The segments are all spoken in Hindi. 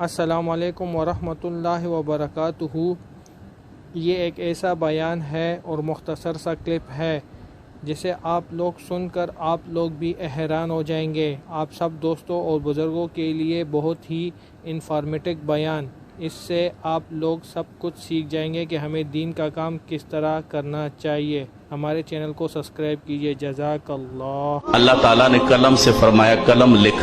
असलकम वरहमतुल्लाहि वबरकातुहू। ये एक ऐसा बयान है और मुख्तसर सा क्लिप है, जिसे आप लोग सुनकर आप लोग भी हैरान हो जाएँगे। आप सब दोस्तों और बुज़ुर्गों के लिए बहुत ही इंफॉर्मेटिव बयान। इससे आप लोग सब कुछ सीख जाएँगे कि हमें दीन का काम किस तरह करना चाहिए। हमारे चैनल को सब्सक्राइब कीजिए। जजाक अल्लाह अल्लाह ताला ने कलम से फरमाया, कलम लिख।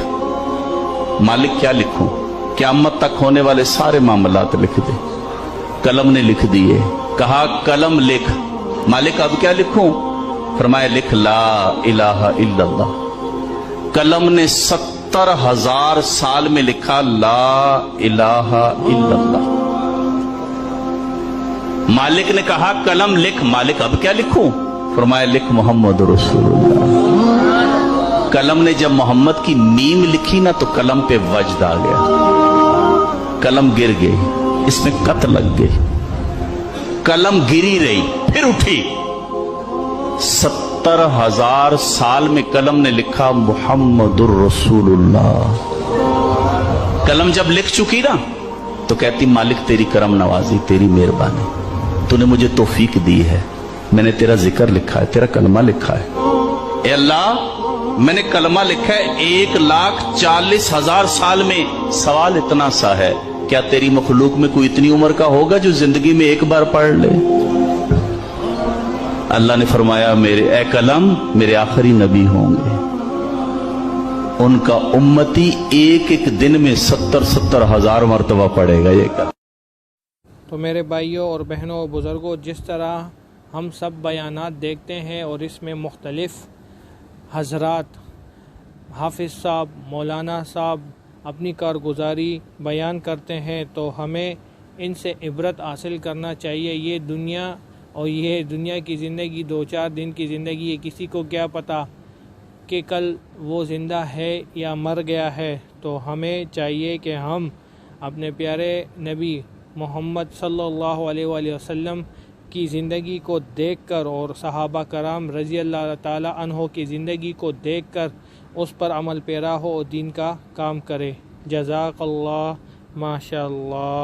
मालिक क्या लिखूं? क्यामत तक होने वाले सारे मामलात लिख दे। कलम ने लिख दिए। कहा, कलम लिख। मालिक, अब क्या लिखूं? फरमाया, लिख, ला इलाहा इल्लल्लाह। कलम ने सत्तर हज़ार साल में लिखा, ला इलाहा इल्लल्लाह। मालिक ने कहा, कलम लिख। मालिक, अब क्या लिखूं? फरमाया, लिख, मोहम्मद रसूलुल्लाह। कलम ने जब मोहम्मद की मीम लिखी ना तो कलम पे वजद आ गया। कलम गिर गई, इसमें कत लग गई। कलम गिरी रही, फिर उठी। सत्तर हज़ार साल में कलम ने लिखा मोहम्मद रसूलुल्लाह। कलम जब लिख चुकी ना तो कहती, मालिक, तेरी करम नवाजी, तेरी मेहरबानी। तूने मुझे तोफीक दी है। मैंने तेरा ज़िक्र लिखा है, तेरा कलमा लिखा है। अल्लाह मैंने कलमा लिखा है, एक लाख चालीस हज़ार साल में। सवाल इतना सा है, क्या तेरी मखलूक में कोई इतनी उम्र का होगा जो ज़िंदगी में एक बार पढ़ ले? अल्लाह ने फरमाया, मेरे, ए कलम मेरे आखिरी नबी होंगे। उनका उम्मती एक एक दिन में सत्तर सत्तर हज़ार मरतबा पड़ेगा, ये कलम। तो मेरे भाइयों और बहनों और बुज़ुर्गों, जिस तरह हम सब बयानात देखते हैं और इसमें मुख्तलिफ़ हजरात हाफिज़ साहब, मौलाना साहब अपनी कारगुजारी बयान करते हैं तो हमें इनसे इबरत हासिल करना चाहिए। ये दुनिया और ये दुनिया की ज़िंदगी, दो चार दिन की ज़िंदगी है किसी को क्या पता कि कल वो ज़िंदा है या मर गया है। तो हमें चाहिए कि हम अपने प्यारे नबी मोहम्मद सल्लल्लाहु अलैहि वसल्लम की ज़िंदगी को देखकर और सहाबा कराम रज़ी अल्लाह अन्हो की ज़िंदगी को देखकर उस पर अमल पैरा हो और दीन का काम करे। जजाकल्ला माशा